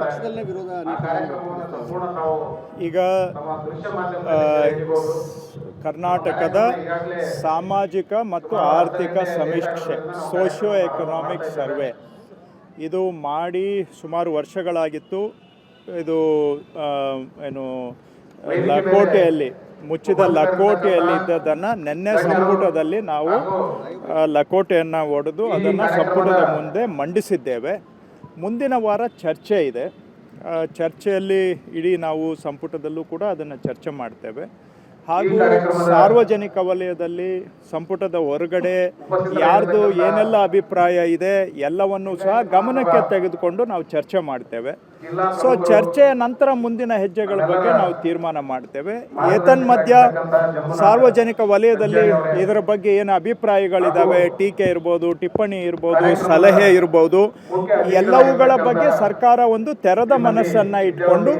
ಪಕ್ಷದಲ್ಲೇ ವಿರೋಧ ಈಗ ಕರ್ನಾಟಕದ ಸಾಮಾಜಿಕ ಮತ್ತು ಆರ್ಥಿಕ ಸಮೀಕ್ಷೆ ಸೋಷಿಯೋ ಎಕನಾಮಿಕ್ ಸರ್ವೆ ಇದು ಮಾಡಿ ಸುಮಾರು ವರ್ಷಗಳಾಗಿತ್ತು. ಇದು ಏನು ಲಕೋಟೆಯಲ್ಲಿ ಮುಚ್ಚಿದ ಲಕೋಟೆಯಲ್ಲಿ ಇದ್ದದನ್ನು ನಿನ್ನೆ ಸಂಪುಟದಲ್ಲಿ ನಾವು ಲಕೋಟೆಯನ್ನು ಒಡೆದು ಅದನ್ನು ಸಂಪುಟದ ಮುಂದೆ ಮಂಡಿಸಿದ್ದೇವೆ. ಮುಂದಿನ ವಾರ ಚರ್ಚೆ ಇದೆ. ಚರ್ಚೆಯಲ್ಲಿ ಇಡೀ ನಾವು ಸಂಪುಟದಲ್ಲೂ ಕೂಡ ಅದನ್ನು ಚರ್ಚೆ ಮಾಡ್ತೇವೆ. ಹಾಗೂ ಸಾರ್ವಜನಿಕ ವಲಯದಲ್ಲಿ ಸಂಪುಟದ ಹೊರಗಡೆ ಯಾರ್ದು ಏನೆಲ್ಲ ಅಭಿಪ್ರಾಯ ಇದೆ ಎಲ್ಲವನ್ನು ಸಹ ಗಮನಕ್ಕೆ ತೆಗೆದುಕೊಂಡು ನಾವು ಚರ್ಚೆ ಮಾಡ್ತೇವೆ. ಸೊ ಚರ್ಚೆಯ ನಂತರ ಮುಂದಿನ ಹೆಜ್ಜೆಗಳ ಬಗ್ಗೆ ನಾವು ತೀರ್ಮಾನ ಮಾಡ್ತೇವೆ. ಏತನ್ಮಧ್ಯ ಸಾರ್ವಜನಿಕ ವಲಯದಲ್ಲಿ ಇದರ ಬಗ್ಗೆ ಏನು ಅಭಿಪ್ರಾಯಗಳಿದ್ದಾವೆ ಟೀಕೆ ಇರ್ಬೋದು ಟಿಪ್ಪಣಿ ಇರ್ಬೋದು ಸಲಹೆ ಇರ್ಬೋದು. ಎಲ್ಲವುಗಳ ಬಗ್ಗೆ ಸರ್ಕಾರ ಒಂದು ತೆರೆದ ಮನಸ್ಸನ್ನು ಇಟ್ಕೊಂಡು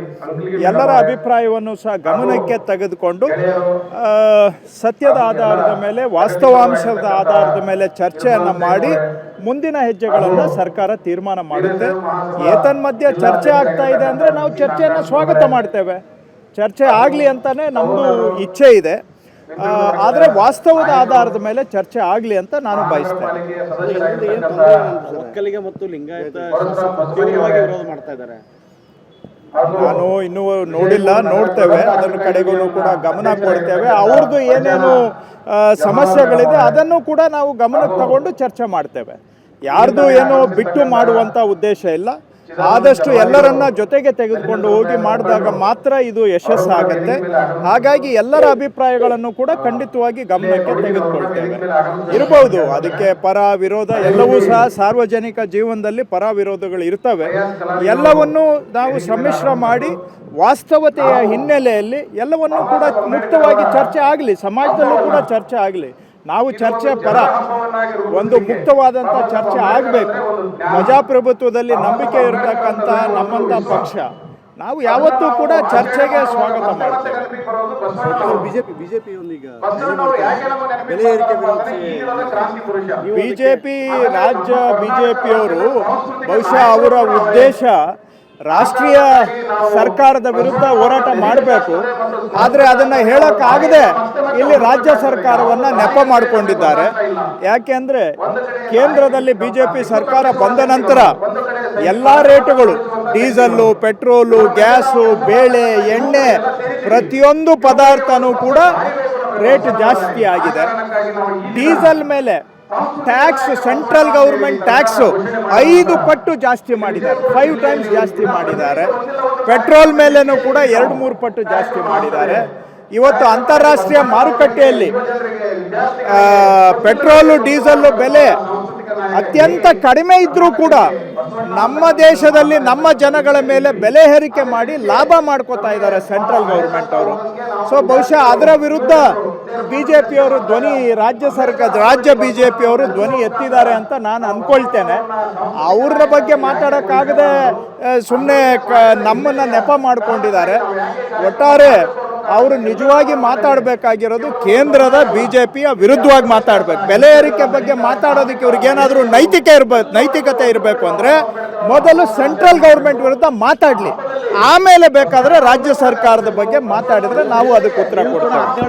ಎಲ್ಲರ ಅಭಿಪ್ರಾಯವನ್ನು ಸಹ ಗಮನಕ್ಕೆ ತೆಗೆದುಕೊಂಡು ಸತ್ಯದ ಆಧಾರದ ಮೇಲೆ ವಾಸ್ತವಾಂಶದ ಆಧಾರದ ಮೇಲೆ ಚರ್ಚೆಯನ್ನು ಮಾಡಿ ಮುಂದಿನ ಹೆಜ್ಜೆಗಳನ್ನು ಸರ್ಕಾರ ತೀರ್ಮಾನ ಮಾಡುತ್ತೆ. ಏತನ್ಮಧ್ಯೆ ಚರ್ಚೆ ಆಗ್ತಾ ಇದೆ ಅಂದರೆ ನಾವು ಚರ್ಚೆಯನ್ನು ಸ್ವಾಗತ ಮಾಡ್ತೇವೆ. ಚರ್ಚೆ ಆಗಲಿ ಅಂತಾನೆ ನಮ್ಮದು ಇಚ್ಛೆ ಇದೆ. ಆದರೆ ವಾಸ್ತವದ ಆಧಾರದ ಮೇಲೆ ಚರ್ಚೆ ಆಗಲಿ ಅಂತ ನಾನು ಬಯಸ್ತೇನೆ. ಒಕ್ಕಲಿಗ ಮತ್ತು ಲಿಂಗಾಯತ ಮಾಡ್ತಾ ಇದ್ದಾರೆ. ನಾನು ಇನ್ನೂ ನೋಡಿಲ್ಲ ನೋಡ್ತೇವೆ. ಅದರ ಕಡೆಗೂ ಕೂಡ ಗಮನ ಕೊಡ್ತೇವೆ. ಅವ್ರದ್ದು ಏನೇನು ಸಮಸ್ಯೆಗಳಿದೆ ಅದನ್ನು ಕೂಡ ನಾವು ಗಮನಕ್ಕೆ ತಗೊಂಡು ಚರ್ಚೆ ಮಾಡ್ತೇವೆ. ಯಾರ್ದು ಏನೋ ಬಿಟ್ಟು ಮಾಡುವಂಥ ಉದ್ದೇಶ ಇಲ್ಲ. ಆದಷ್ಟು ಎಲ್ಲರನ್ನ ಜೊತೆಗೆ ತೆಗೆದುಕೊಂಡು ಹೋಗಿ ಮಾಡಿದಾಗ ಮಾತ್ರ ಇದು ಯಶಸ್ಸಾಗತ್ತೆ ಹಾಗಾಗಿ ಎಲ್ಲರ ಅಭಿಪ್ರಾಯಗಳನ್ನು ಕೂಡ ಖಂಡಿತವಾಗಿ ಗಮನಕ್ಕೆ ತೆಗೆದುಕೊಳ್ತೇವೆ. ಇರಬಹುದು ಅದಕ್ಕೆ ಪರ ವಿರೋಧ ಎಲ್ಲವೂ ಸಹ ಸಾರ್ವಜನಿಕ ಜೀವನದಲ್ಲಿ ಪರ ವಿರೋಧಗಳು ಇರ್ತವೆ. ಎಲ್ಲವನ್ನು ನಾವು ಸಮ್ಮಿಶ್ರ ಮಾಡಿ ವಾಸ್ತವತೆಯ ಹಿನ್ನೆಲೆಯಲ್ಲಿ ಎಲ್ಲವನ್ನೂ ಕೂಡ ಮುಕ್ತವಾಗಿ ಚರ್ಚೆ ಆಗಲಿ, ಸಮಾಜದಲ್ಲೂ ಕೂಡ ಚರ್ಚೆ ಆಗಲಿ ನಾವು ಚರ್ಚೆ ಪರ ಒಂದು ಮುಕ್ತವಾದಂಥ ಚರ್ಚೆ ಆಗಬೇಕು. ಪ್ರಜಾಪ್ರಭುತ್ವದಲ್ಲಿ ನಂಬಿಕೆ ಇರತಕ್ಕಂಥ ನಮ್ಮಂಥ ಪಕ್ಷ. ನಾವು ಯಾವತ್ತೂ ಕೂಡ ಚರ್ಚೆಗೆ ಸ್ವಾಗತ ಮಾಡ್ತೇವೆ. ಬಿಜೆಪಿ ಬಿಜೆಪಿ ಒಂದೀಗ ಬೆಲೆ ಏರಿಕೆ ವಿರೋಧಿಸಿ ಬಿಜೆಪಿ ರಾಜ್ಯ ಬಿಜೆಪಿಯವರು ಬಹುಶಃ ಅವರ ಉದ್ದೇಶ ರಾಷ್ಟ್ರೀಯ ಸರ್ಕಾರದ ವಿರುದ್ಧ ಹೋರಾಟ ಮಾಡಬೇಕು. ಆದರೆ ಅದನ್ನು ಹೇಳೋಕ್ಕಾಗದೆ ಇಲ್ಲಿ ರಾಜ್ಯ ಸರ್ಕಾರವನ್ನು ನೆಪ ಮಾಡಿಕೊಂಡಿದ್ದಾರೆ. ಯಾಕೆಂದರೆ ಕೇಂದ್ರದಲ್ಲಿ ಬಿ ಜೆ ಪಿ ಸರ್ಕಾರ ಬಂದ ನಂತರ ಎಲ್ಲ ರೇಟುಗಳು, ಡೀಸಲ್ಲು, ಪೆಟ್ರೋಲು, ಗ್ಯಾಸು, ಬೇಳೆ, ಎಣ್ಣೆ, ಪ್ರತಿಯೊಂದು ಪದಾರ್ಥನೂ ಕೂಡ ರೇಟ್ ಜಾಸ್ತಿ ಆಗಿದೆ. ಡೀಸೆಲ್ ಮೇಲೆ ಟ್ಯಾಕ್ಸ್, ಸೆಂಟ್ರಲ್ ಗೌರ್ಮೆಂಟ್ ಟ್ಯಾಕ್ಸು ಐದು ಪಟ್ಟು ಜಾಸ್ತಿ ಮಾಡಿದ್ದಾರೆ. ಫೈವ್ ಟೈಮ್ಸ್ ಜಾಸ್ತಿ ಮಾಡಿದ್ದಾರೆ. ಪೆಟ್ರೋಲ್ ಮೇಲೆನೂ ಕೂಡ ಎರಡು ಮೂರು ಪಟ್ಟು ಜಾಸ್ತಿ ಮಾಡಿದ್ದಾರೆ. ಇವತ್ತು ಅಂತಾರಾಷ್ಟ್ರೀಯ ಮಾರುಕಟ್ಟೆಯಲ್ಲಿ ಪೆಟ್ರೋಲು, ಡೀಸೆಲ್ಲು ಬೆಲೆ ಅತ್ಯಂತ ಕಡಿಮೆ ಇದ್ದರೂ ಕೂಡ ನಮ್ಮ ದೇಶದಲ್ಲಿ ನಮ್ಮ ಜನಗಳ ಮೇಲೆ ಬೆಲೆ ಹೇರಿಕೆ ಮಾಡಿ ಲಾಭ ಮಾಡ್ಕೋತಾ ಇದ್ದಾರೆ ಸೆಂಟ್ರಲ್ ಗೌರ್ಮೆಂಟ್ ಅವರು. ಸೊ ಬಹುಶಃ ಅದರ ವಿರುದ್ಧ ಬಿ ಜೆ ಪಿಯವರು ಧ್ವನಿ, ರಾಜ್ಯ ಸರ್ಕಾರ ರಾಜ್ಯ ಬಿ ಜೆ ಪಿಯವರು ಧ್ವನಿ ಎತ್ತಿದ್ದಾರೆ ಅಂತ ನಾನು ಅಂದ್ಕೊಳ್ತೇನೆ. ಅವ್ರ ಬಗ್ಗೆ ಮಾತಾಡೋಕ್ಕಾಗದೆ ಸುಮ್ಮನೆ ಕ, ನಮ್ಮನ್ನು ನೆಪ ಮಾಡಿಕೊಂಡಿದ್ದಾರೆ. ಒಟ್ಟಾರೆ ಅವರು ನಿಜವಾಗಿ ಮಾತಾಡಬೇಕಾಗಿರೋದು ಕೇಂದ್ರದ ಬಿ ಜೆ ಪಿಯ ವಿರುದ್ಧವಾಗಿ ಮಾತಾಡಬೇಕು. ಬೆಲೆ ಏರಿಕೆ ಬಗ್ಗೆ ಮಾತಾಡೋದಕ್ಕೆ ಇವ್ರಿಗೇನಾದರೂ ನೈತಿಕ ಇರಬೇಕು ನೈತಿಕತೆ ಇರಬೇಕು ಅಂದರೆ ಮೊದಲು ಸೆಂಟ್ರಲ್ ಗೌರ್ಮೆಂಟ್ ವಿರುದ್ಧ ಮಾತಾಡಲಿ. ಆಮೇಲೆ ಬೇಕಾದರೆ ರಾಜ್ಯ ಸರ್ಕಾರದ ಬಗ್ಗೆ ಮಾತಾಡಿದರೆ ನಾವು ಅದಕ್ಕೆ ಉತ್ತರ ಕೊಡ್ತೇವೆ.